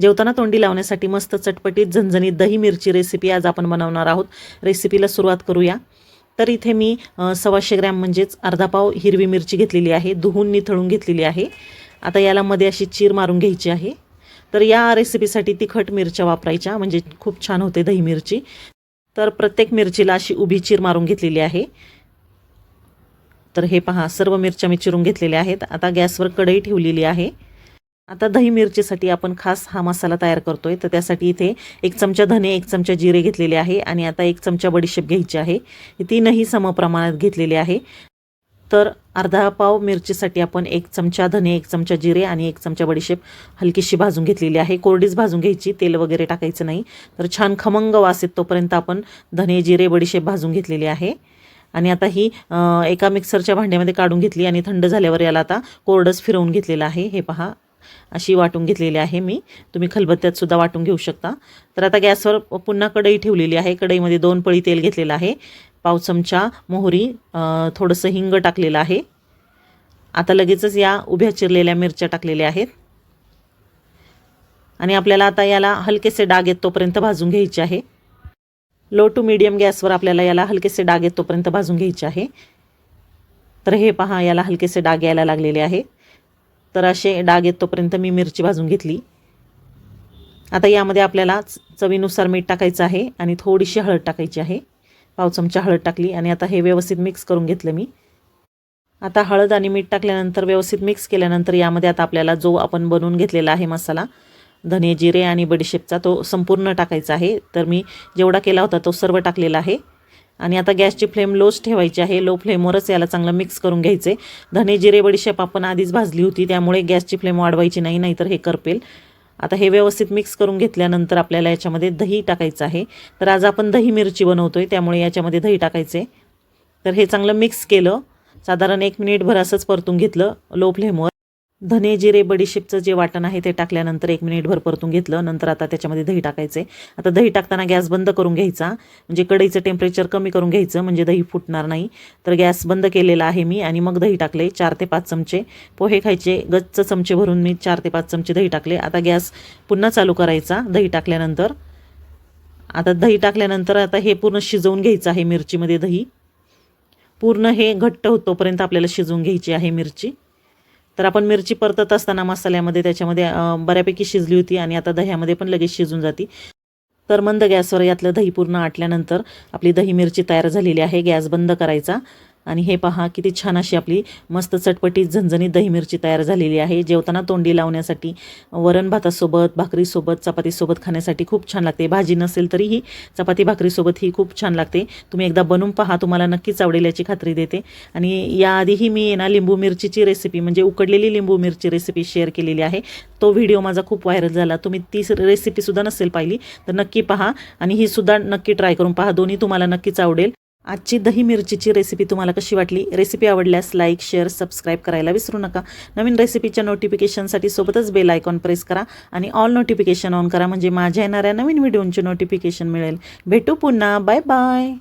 जेवताना तोंडी लावण्यासाठी मस्त चटपटीत झणझणीत दही मिरची रेसिपी आज आपण बनवणार आहोत. रेसिपीला सुरुवात करूया. तर इथे मी सव्वाशे ग्रॅम म्हणजेच अर्धा पाव हिरवी मिरची घेतलेली आहे. धुवून निथळून घेतलेली आहे. आता याला मध्ये अशी चीर मारून घ्यायची आहे. तर या रेसिपीसाठी तिखट मिरच्या वापरायच्या म्हणजे खूप छान होते दही मिरची. तर प्रत्येक मिरचीला अशी उभी चीर मारून घेतलेली आहे. तर हे पहा सर्व मिरच्या मी चिरून घेतलेल्या आहेत. आता गॅसवर कढई ठेवलेली आहे. आता दही मिरचीसाठी आपण खास हा मसाला तयार करतो आहे तर त्यासाठी इथे एक चमचा धने एक चमचा जिरे घेतलेले आहे आणि आता एक चमचा बडीशेप घ्यायची आहे. तीनही समप्रमाणात घेतलेले आहे. तर अर्धा पाव मिरचीसाठी आपण एक चमचा धने एक चमचा जिरे आणि एक चमचा बडीशेप हलकीशी भाजून घेतलेली आहे. कोरडीच भाजून घ्यायची तेल वगैरे टाकायचं नाही. तर छान खमंग वास येत तोपर्यंत आपण धने जिरे बडीशेप भाजून घेतलेली आहे. आणि आता ही एका मिक्सरच्या भांड्यामध्ये काढून घेतली आणि थंड झाल्यावर याला आता कोरडच फिरवून घेतलेलं आहे. हे पहा. अशी वाटून घेतलेली आहे मी. तुम्ही खलबत्त्यात सुद्धा वाटून घेऊ शकता. तर आता गॅसवर पुन्हा कढई ठेवलेली आहे. कढईमध्ये दोन पळी तेल घेतलेलं आहे. पाव चमचा मोहरी थोडंसं हिंग टाकलेलं आहे. आता लगेचच या उभ्या चिरलेल्या मिरच्या टाकलेल्या आहेत. आणि आपल्याला आता याला हलकेसे डाग येत तोपर्यंत भाजून घ्यायचे आहे. लो टू मीडियम गॅसवर आपल्याला याला हलकेसे डाग येत तोपर्यंत भाजून घ्यायचे आहे. तर हे पहा याला हलकेसे डाग यायला लागलेले आहे तर असे डाग येत तोपर्यंत मी मिरची भाजून घेतली. आता यामध्ये आपल्याला च- चवीनुसार मीठ टाकायचं आहे आणि थोडीशी हळद टाकायची आहे. पाव चमचा हळद टाकली आणि आता हे व्यवस्थित मिक्स करून घेतलं मी. आता हळद आणि मीठ टाकल्यानंतर व्यवस्थित मिक्स केल्यानंतर यामध्ये आता आपल्याला जो आपण बनवून घेतलेला आहे मसाला धने जिरे आणि बडीशेपचा तो संपूर्ण टाकायचा आहे. तर मी जेवढा केला होता तो सर्व टाकलेला आहे. आणि आता गॅसची फ्लेम लोच ठेवायची आहे. लो फ्लेमवरच याला चांगलं मिक्स करून घ्यायचे धने जिरे बडीशेप आपण आधीच भाजली होती. त्यामुळे गॅसची फ्लेम वाढवायची नाही नाहीतर हे करपेल. आता हे व्यवस्थित मिक्स करून घेतल्यानंतर आपल्याला याच्यामध्ये दही टाकायचं आहे. तर आज आपण दही मिरची बनवतो आहे त्यामुळे याच्यामध्ये दही टाकायचे तर हे चांगलं मिक्स केलं. साधारण एक मिनिटभर असंच परतून घेतलं लो फ्लेमवर धने जिरे बडीशेपचं जे वाटण आहे ते टाकल्यानंतर एक मिनिटभर परतून घेतलं. नंतर आता त्याच्यामध्ये दही टाकायचे. आता दही टाकताना गॅस बंद करून घ्यायचा. म्हणजे कढईचं टेम्परेचर कमी करून घ्यायचं म्हणजे दही फुटणार नाही. तर गॅस बंद केलेला आहे मी आणि मग दही टाकले चार ते पाच चमचे. पोहे खायचे गच्च चमचे भरून मी चार ते पाच चमचे दही टाकले. आता गॅस पुन्हा चालू करायचा दही टाकल्यानंतर. आता दही टाकल्यानंतर आता हे पूर्ण शिजवून घ्यायचं आहे मिरचीमध्ये दही. पूर्ण हे घट्ट होतोपर्यंत आपल्याला शिजवून घ्यायची आहे मिरची. तर आपण मिरची परतत असताना मसाल्यामध्ये त्याच्यामध्ये बऱ्यापैकी शिजली होती आणि आता दह्यामध्ये पण लगेच शिजून जाती. तर मंद गॅसवर यातलं दही पूर्ण आटल्यानंतर आपली दही मिरची तयार झालेली आहे. गॅस बंद करायचा. आणि हे पहा किती छान अशी आपली मस्त चटपटीत झणझणीत दही मिरची तयार झालेली आहे. जेवताना तोंडी लावण्यासाठी वरण भातासोबत भाकरीसोबत चपातीसोबत खाण्यासाठी खूप छान लागते. भाजी नसेल तरीही चपाती भाकरीसोबत ही खूप छान लागते. तुम्ही एकदा बनवून पहा तुम्हाला नक्कीच आवडेल याची खात्री देते. आणि याआधीही मी ना लिंबू मिरचीची रेसिपी म्हणजे उकडलेली लिंबू मिरची रेसिपी शेअर केलेली आहे. तो व्हिडिओ माझा खूप व्हायरल झाला. तुम्ही ती रेसिपीसुद्धा नसेल पाहिली तर नक्की पहा. आणि ही सुद्धा नक्की ट्राय करून पहा. दोन्ही तुम्हाला नक्कीच आवडेल. आजची दही मिरचीची रेसिपी तुम्हाला कशी वाटली? रेसिपी आवडल्यास लाईक शेअर सबस्क्राईब करायला विसरू नका. नवीन रेसिपीच्या नोटिफिकेशनसाठी सोबतच बेल आयकॉन प्रेस करा आणि ऑल नोटिफिकेशन ऑन करा. म्हणजे माझ्या येणाऱ्या नवीन व्हिडिओंची नोटिफिकेशन मिळेल. भेटू पुन्हा. Bye bye